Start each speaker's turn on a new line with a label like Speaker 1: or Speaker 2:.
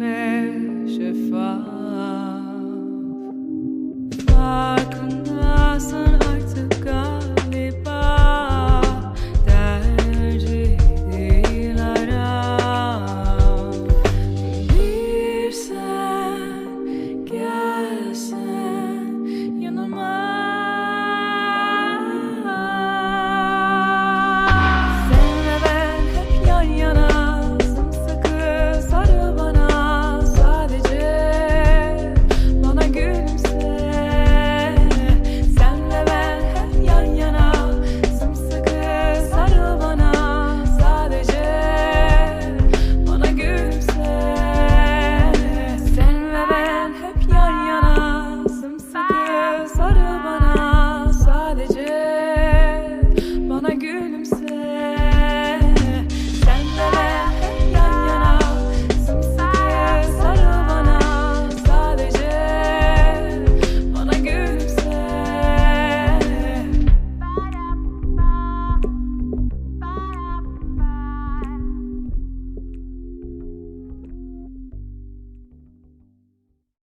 Speaker 1: ve şeffaf Farkındasın